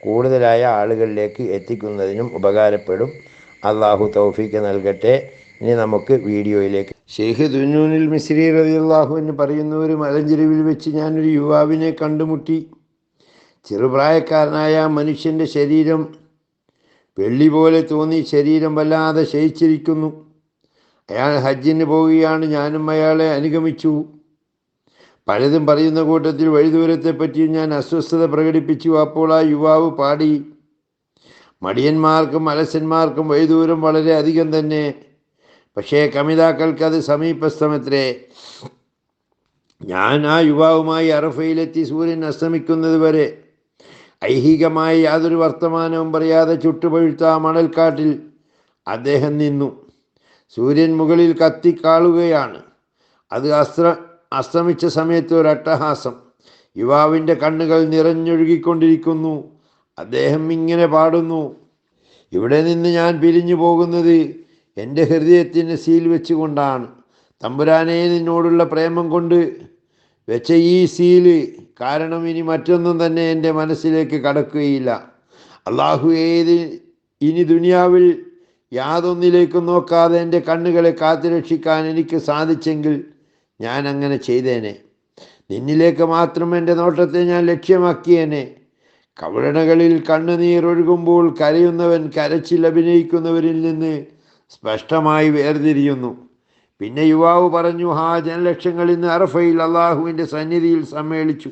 കൂടുതലായ ആളുകളിലേക്ക് എത്തിക്കുന്നതിനും ഉപകാരപ്പെടും. അള്ളാഹു തൗഫീക്ക് നൽകട്ടെ. ഇനി നമുക്ക് വീഡിയോയിലേക്ക്. ഷെയ്ഖ് ദുന്നൂനിൽ മിസ്രി അള്ളാഹു എന്ന് പറയുന്ന ഒരു മലഞ്ചെരുവിൽ വെച്ച് ഞാനൊരു യുവാവിനെ കണ്ടുമുട്ടി. ചെറുപ്രായക്കാരനായ മനുഷ്യന്റെ ശരീരം വെള്ളി പോലെ തോന്നി. ശരീരം വല്ലാതെ ക്ഷയിച്ചിരിക്കുന്നു. അയാൾ ഹജ്ജിന് പോവുകയാണ്. ഞാനും അയാളെ അനുഗമിച്ചു. പലതും പറയുന്ന കൂട്ടത്തിൽ വഴിദൂരത്തെ പറ്റിയും ഞാൻ അസ്വസ്ഥത പ്രകടിപ്പിച്ചു. അപ്പോൾ ആ യുവാവ് പാടി മടിയന്മാർക്കും അലസന്മാർക്കും വഴിദൂരം വളരെ അധികം തന്നെ. പക്ഷേ കമിതാക്കൾക്ക് അത് സമീപസ്ഥമത്രേ. ഞാൻ ആ യുവാവുമായി അറഫയിലെത്തി സൂര്യൻ അസ്തമിക്കുന്നത് വരെ ഐഹികമായി യാതൊരു വർത്തമാനവും പറയാതെ ചുട്ടുപഴുത്ത ആ മണൽക്കാട്ടിൽ അദ്ദേഹം നിന്നു. സൂര്യൻ മുകളിൽ കത്തിക്കാളുകയാണ് അത് അസ്ത്ര അസ്തമിച്ച സമയത്ത് ഒരു അട്ടഹാസം യുവാവിന്റെ കണ്ണുകൾ നിറഞ്ഞൊഴുകിക്കൊണ്ടിരിക്കുന്നു. അദ്ദേഹം ഇങ്ങനെ പാടുന്നു ഇവിടെ നിന്ന് ഞാൻ പിരിഞ്ഞു പോകുന്നത് എന്റെ ഹൃദയത്തിന് സീൽ വെച്ചുകൊണ്ടാണ്. തമ്പുരാനെ നിന്നോടുള്ള പ്രേമം കൊണ്ട് വെച്ച ഈ സീൽ കാരണം ഇനി മറ്റൊന്നും തന്നെ എന്റെ മനസ്സിലേക്ക് കടക്കുകയില്ല. അള്ളാഹു ഏത് ഇനി ദുനിയാവിൽ യാതൊന്നിലേക്കും നോക്കാതെ എന്റെ കണ്ണുകളെ കാത്തുരക്ഷിക്കാൻ എനിക്ക് സാധിച്ചെങ്കിൽ ഞാൻ അങ്ങനെ ചെയ്തേനെ. നിന്നിലേക്ക് മാത്രം എന്റെ നോട്ടത്തെ ഞാൻ ലക്ഷ്യമാക്കിയേനെ. കവിളണകളിൽ കണ്ണുനീരൊഴുകുമ്പോൾ കരയുന്നവൻ കരച്ചിൽ അഭിനയിക്കുന്നവരിൽ നിന്ന് സ്പഷ്ടമായി വേർതിരിയുന്നു. പിന്നെ യുവാവ് പറഞ്ഞു ഹാ ജനലക്ഷങ്ങൾ ഇന്ന് അറഫയിൽ അള്ളാഹുവിന്റെ സന്നിധിയിൽ സമ്മേളിച്ചു.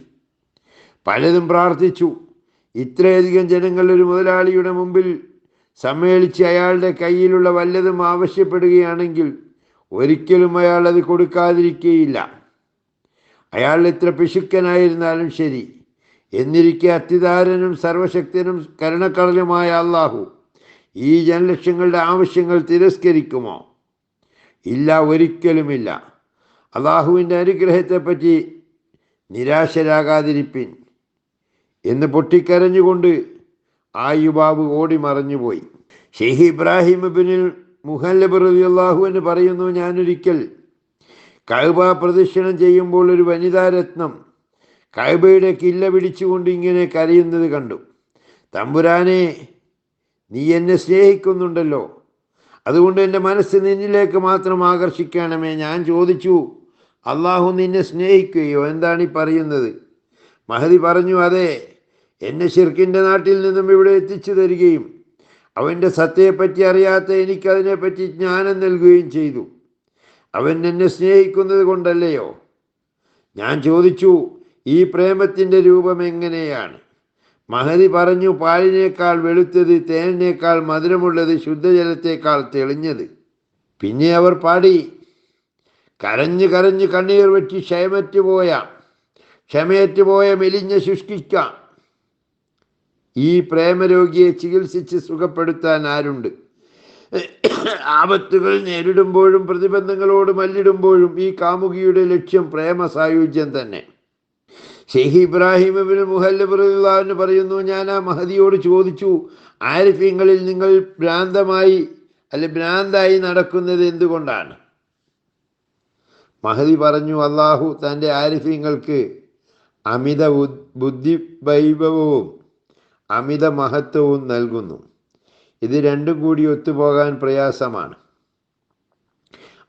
പലതും പ്രാർത്ഥിച്ചു. ഇത്രയധികം ജനങ്ങൾ ഒരു മുതലാളിയുടെ മുമ്പിൽ സമ്മേളിച്ച് അയാളുടെ കയ്യിലുള്ള വല്ലതും ആവശ്യപ്പെടുകയാണെങ്കിൽ ഒരിക്കലും അയാൾ അത് കൊടുക്കാതിരിക്കുകയില്ല അയാൾ എത്ര പിശുക്കനായിരുന്നാലും ശരി. എന്നിരിക്കെ അത്യധാരനും സർവശക്തനും കരുണക്കടലുമായ അള്ളാഹു ഈ ജനലക്ഷങ്ങളുടെ ആവശ്യങ്ങൾ തിരസ്കരിക്കുമോ? ഇല്ല ഒരിക്കലുമില്ല. അള്ളാഹുവിന്റെ അനുഗ്രഹത്തെപ്പറ്റി നിരാശരാകാതിരിപ്പിൻ. എന്ന് പൊട്ടിക്കരഞ്ഞുകൊണ്ട് ആ യുവാവ് ഓടി മറഞ്ഞുപോയി ഷെയ്ഖ് ഇബ്രാഹിം ബിനിൽ മുഹല്ലബ് റബി അള്ളാഹു എന്ന് പറയുന്നു ഞാനൊരിക്കൽ കഴുബ പ്രദക്ഷിണം ചെയ്യുമ്പോൾ ഒരു വനിതാരത്നം കഴുബയുടെ കില്ല പിടിച്ചുകൊണ്ട് ഇങ്ങനെ കരയുന്നത് കണ്ടു. തമ്പുരാനെ നീ എന്നെ സ്നേഹിക്കുന്നുണ്ടല്ലോ. അതുകൊണ്ട് എന്റെ മനസ്സ് നിന്നിലേക്ക് മാത്രം ആകർഷിക്കണമേ. ഞാൻ ചോദിച്ചു അള്ളാഹു നിന്നെ സ്നേഹിക്കുകയോ? എന്താണ് ഈ പറയുന്നത്? മഹതി പറഞ്ഞു അതെ എന്നെ ഷിർക്കിന്റെ നാട്ടിൽ നിന്നും ഇവിടെ എത്തിച്ചു തരികയും അവന്റെ സത്യയെപ്പറ്റി അറിയാത്ത എനിക്കതിനെപ്പറ്റി ജ്ഞാനം നൽകുകയും ചെയ്തു. അവൻ എന്നെ സ്നേഹിക്കുന്നത് കൊണ്ടല്ലയോ? ഞാൻ ചോദിച്ചു ഈ പ്രേമത്തിന്റെ രൂപം എങ്ങനെയാണ്? മഹതി പറഞ്ഞു പാലിനേക്കാൾ വെളുത്തത് തേനിനേക്കാൾ മധുരമുള്ളത് ശുദ്ധജലത്തേക്കാൾ തെളിഞ്ഞത്. പിന്നെ അവർ പാടി കരഞ്ഞ് കരഞ്ഞ് കണ്ണീർ വെച്ച് ക്ഷയമറ്റുപോയ ക്ഷമയറ്റുപോയ മെലിഞ്ഞ ശുഷ്കിക്കാം. ഈ പ്രേമരോഗിയെ ചികിത്സിച്ച് സുഖപ്പെടുത്താൻ ആരുണ്ട്? ആപത്തുകൾ നേരിടുമ്പോഴും പ്രതിബന്ധങ്ങളോട് മല്ലിടുമ്പോഴും ഈ കാമുകിയുടെ ലക്ഷ്യം പ്രേമ സായുജ്യം തന്നെ. ഷെയ്ഖ് ഇബ്രാഹിം ഇബിന് പറയുന്നു ഞാൻ ആ മഹദിയോട് ചോദിച്ചു ആരിഫ്യങ്ങളിൽ നിങ്ങൾ ഭ്രാന്തമായി അല്ല ഭ്രാന്തായി നടക്കുന്നത് എന്തുകൊണ്ടാണ്? മഹദി പറഞ്ഞു അള്ളാഹു തന്റെ ആരിഫ്യങ്ങൾക്ക് അമിത ബുദ്ധി വൈഭവവും അമിത മഹത്വവും നൽകുന്നു. ഇത് രണ്ടും കൂടി ഒത്തുപോകാൻ പ്രയാസമാണ്.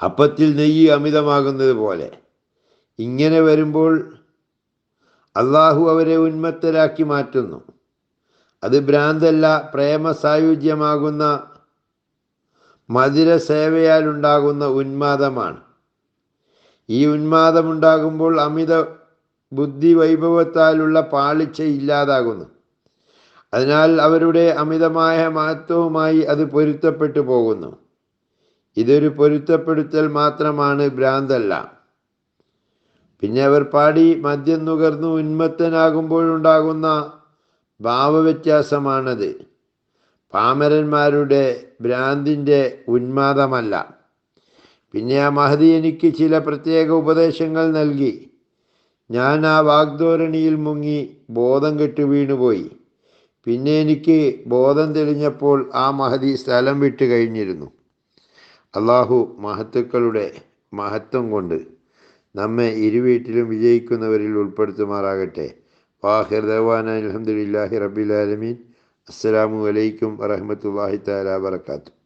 അപ്പത്തിൽ നെയ്യ് അമിതമാകുന്നത് പോലെ ഇങ്ങനെ വരുമ്പോൾ അള്ളാഹു അവരെ ഉന്മത്തരാക്കി മാറ്റുന്നു. അത് ഭ്രാന്തല്ല പ്രേമ സായുജ്യമാകുന്ന മധുര സേവയാൽ ഉണ്ടാകുന്ന ഉന്മാദമാണ്. ഈ ഉന്മാദമുണ്ടാകുമ്പോൾ അമിത ബുദ്ധി വൈഭവത്താലുള്ള പാളിച്ച ഇല്ലാതാകുന്നു അതിനാൽ അവരുടെ അമിതമായ മഹത്വവുമായി അത് പൊരുത്തപ്പെട്ടു പോകുന്നു. ഇതൊരു പൊരുത്തപ്പെടുത്തൽ മാത്രമാണ് ഭ്രാന്തല്ല. പിന്നെ അവർ പാടി മദ്യം നുകർന്നു ഉന്മത്തനാകുമ്പോഴുണ്ടാകുന്ന ഭാവവ്യത്യാസമാണത്. പാമരന്മാരുടെ ഭ്രാന്തിന്റെ ഉന്മാദമല്ല. പിന്നെ ആ മഹതി എനിക്ക് ചില പ്രത്യേക ഉപദേശങ്ങൾ നൽകി. ഞാൻ ആ വാഗ്ദോരണിയിൽ മുങ്ങി ബോധം കെട്ടു വീണുപോയി. പിന്നെ എനിക്ക് ബോധം തെളിഞ്ഞപ്പോൾ ആ മഹതി സ്ഥലം വിട്ട് കഴിഞ്ഞിരുന്നു. അള്ളാഹു മഹത്തുക്കളുടെ മഹത്വം കൊണ്ട് നമ്മെ ഇരുവീട്ടിലും വിജയിക്കുന്നവരിൽ ഉൾപ്പെടുത്തുമാറാകട്ടെ. വാഹിർ ദവാന അലഹമുല്ലാഹി റബിലാലമീൻ അസ്സലാമു അലൈക്കും വറഹമത്തല്ലാഹി താല വർക്കാത്തു